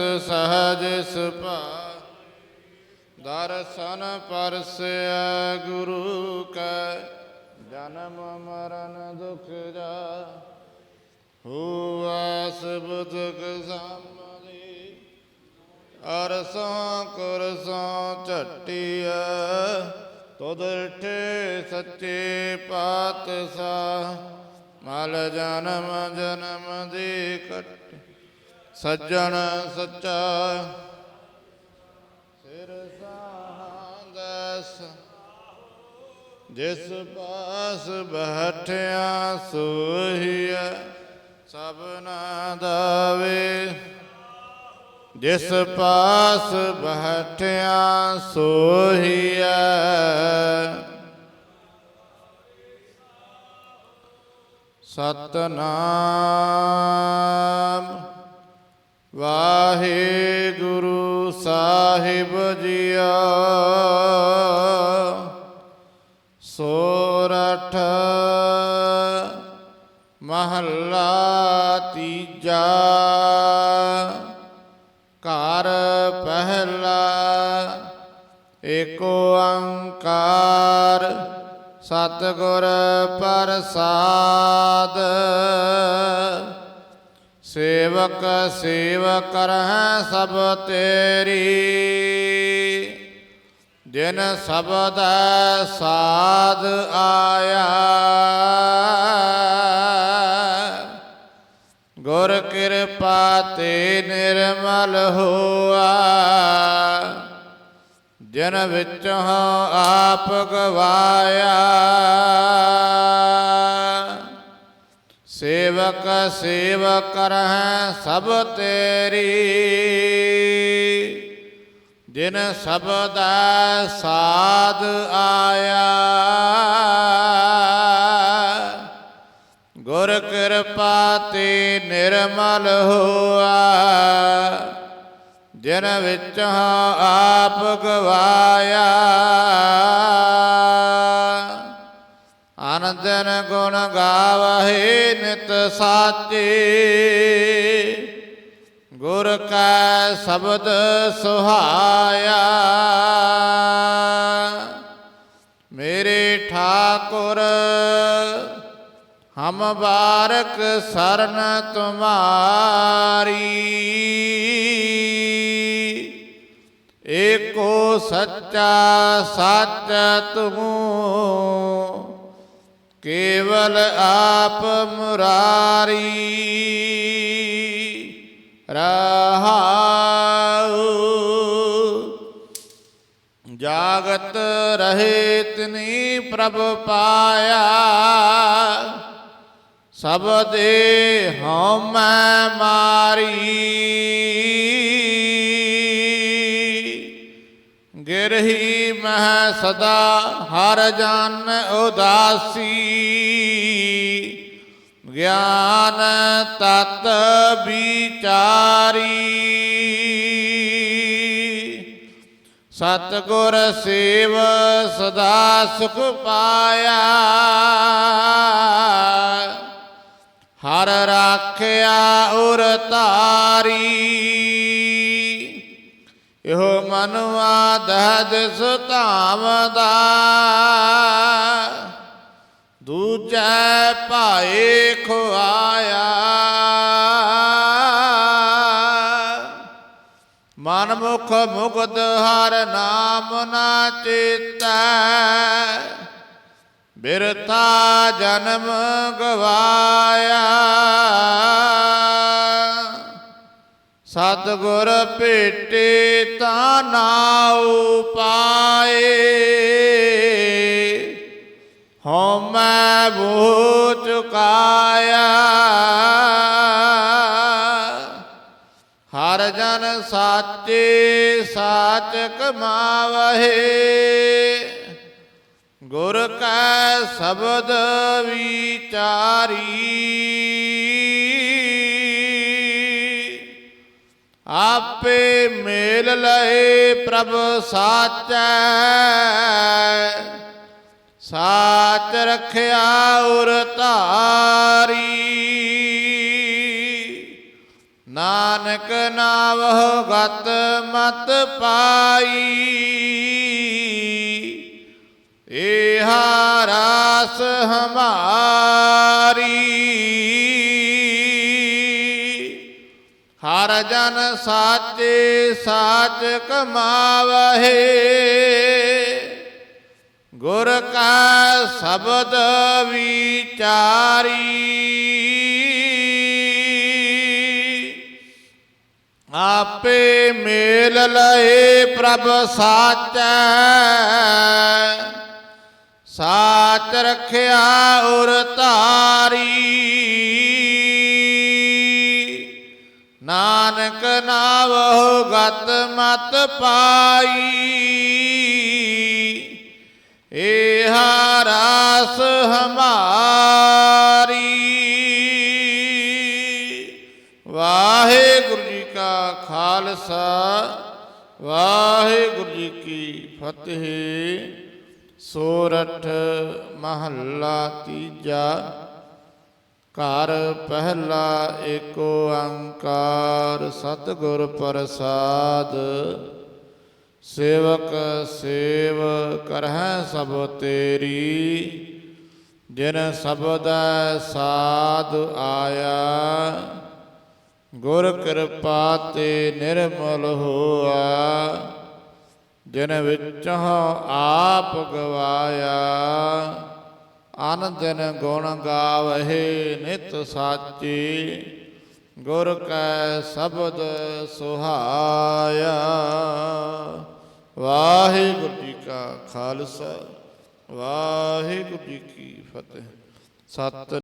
ਸਹਜ ਸੁਭਾ ਦਰਸ਼ਨ ਪਰਸਿਆ ਗੁਰੂ ਕੈ, ਜਨਮ ਮਰਨ ਦੁਖ ਜਾ। ਹੋਆ ਸਬਦ ਕਸਾਮਲੀ ਅਰਸਾਂ ਕੁਰਸਾਂ ਝਟਿਆ ਤੁਧ ਠੇ ਸੱਚੇ ਪਾਤਸ਼ਾਹ, ਮਲ ਜਨਮ ਜਨਮ ਦੀ ਕਟ ਸੱਜਣ ਸੱਚਾ ਸਿਰ ਸਾਹੰਦਸ ਜਿਸ ਪਾਸ ਬੈਠਿਆ ਸੋਹੀਐ ਸਭਨਾ ਦਾਵੇ। ਜਿਸ ਪਾਸ ਬੈਠਿਆ ਸੋਹੀਐ, ਸਤਨਾਮ। ਵਾਹਿਗੁਰੂ ਸਾਹਿਬ ਜੀਓ ਸੋਰਠ ਮਹੱਲਾ ਤੀਜਾ। ਘਰ ਪਹਿਲਾ ਏਕ ਓੰਕਾਰ ਸਤਿਗੁਰ ਪ੍ਰਸਾਦ। ਸੇਵਕ ਸੇਵ ਕਰਹਿ ਸਭ ਤੇਰੀ। ਜਿਨ ਸਬਦ ਸਾਧ ਆਇਆ, ਗੁਰ ਕਿਰਪਾ ਤੇ ਨਿਰਮਲ ਹੋਆ। ਜਿਨ ਵਿੱਚੋਂ ਆਪ ਗਵਾਇਆ ਸੇਵਕ ਸੇਵ ਕਰਹਿ ਸਭ ਤੇਰੀ। ਜਿਨ ਸਬਦ ਸਾਧ ਆਇਆ। ਗੁਰ ਕਿਰਪਾ ਤੇ ਨਿਰਮਲ ਹੋਆ। ਜਿਨ ਵਿੱਚ ਆਪ ਗਵਾਇਆ। ਅਨੰਦਨ ਗੁਣ ਗਾਵਹਿ ਨਿਤ ਸਾਚੇ। ਗੁਰ ਕਾ ਸ਼ਬਦ ਸੁਹਾਇਆ। ਮੇਰੇ ਠਾਕੁਰ, ਹਮ ਬਾਰਕ ਸਰਨ ਤੁਮਾਰੀ। ਏਕੋ ਸੱਚਾ ਸੱਚ ਤੂੰ ਕੇਵਲ ਆਪ ਮੁਰਾਰੀ ਰਹਾਉ। ਜਾਗਤ ਰਹੇ ਤਨੀ ਪ੍ਰਭ ਪਾਇਆ। ਸਭ ਦੇ ਹਉਮੈ ਮਾਰੀ। ਗਿਰਹੀ ਮਹਿ ਸਦਾ, ਹਰ ਜਨ ਉਦਾਸੀ। ਗਿਆਨ ਤਤ ਵਿਚਾਰੀ। ਸਤਗੁਰ ਸੇਵ ਸਦਾ ਸੁਖ ਪਾਇਆ। ਹਰ ਰਾਖਿਆ ਉਰ ਤਾਰੀ ਇਹੋ ਦਹਦ ਸੁਤਾਮ ਦਾ ਦੂਜੈ ਭਾਏ ਖੁਆਇਆ। ਮਨ ਮੁਖ ਮੁਕਤ ਹਰ ਨਾਮ ਨਾ ਚੇਤੈ। ਬਿਰਥਾ ਜਨਮ ਗਵਾਇਆ। ਸਤਿਗੁਰ ਭੇਟੇ ਤਾਂ ਨਾਉ ਪਾਏ ਹਉਮੈ ਬੋ ਚੁਕਾਇਆ। ਹਰ ਜਨ ਸਾਚੇ ਸਾਚ ਕਮਾਵਹਿ। ਗੁਰ ਕੈ ਸ਼ਬਦ ਵਿਚਾਰੀ। ਆਪੇ ਮੇਲ ਲਏ ਪ੍ਰਭ ਸਾਚੈ। ਸਾਚ ਰਖਿਆ ਉਰ ਧਾਰੀ। ਨਾਨਕ ਨਾਵਹੁ ਗਤ ਮਤ ਪਾਈ। ਏਹਾ ਰਾਸ ਹਮਾਰੀ। ਹਰ ਜਨ ਸਾਚੇ ਸਾਚ ਕਮਾਵਹਿ ਗੁਰ ਕਾ ਸ਼ਬਦ ਵਿਚਾਰੀ। ਆਪੇ ਮੇਲ ਲਏ ਪ੍ਰਭ ਸਾਚੈ। ਸਾਚ ਰਖਿਆ ਉਰ ਧਾਰੀ। ਨਾਨਕ ਨਾਵਹੁ ਗਤ ਮਤ ਪਾਈ। ਏ ਹਾਰਾਸ ਹਮਾਰੀ। ਵਾਹਿਗੁਰੂ ਜੀ ਕਾ ਖਾਲਸਾ, ਵਾਹਿਗੁਰੂ ਜੀ ਕੀ ਫਤਿਹ। ਸੋਰਠ ਮਹੱਲਾ ਤੀਜਾ ਘਰ ਪਹਿਲਾ ਏਕ ਓੰਕਾਰ ਸਤਿਗੁਰ ਪ੍ਰਸਾਦ। ਸੇਵਕ ਸੇਵ ਕਰਹਿ ਸਭ ਤੇਰੀ, ਜਿਨ ਸਬਦੈ ਸਾਧ ਆਇਆ। ਗੁਰ ਕਿਰਪਾ ਤੇ ਨਿਰਮਲ ਹੋਆ, ਜਿਨ ਵਿੱਚੋਂ ਆਪ ਗਵਾਇਆ। ਅਨ ਦਿਨ ਗੁਣ ਗਾਵਹਿ ਨਿਤ ਸਾਚੀ, ਗੁਰ ਕੈ ਸ਼ਬਦ ਸੁਹਾਇਆ। ਵਾਹਿਗੁਰੂ ਜੀ ਕਾ ਖਾਲਸਾ, ਵਾਹਿਗੁਰੂ ਜੀ ਕੀ ਫਤਿਹ। ਸਤਿ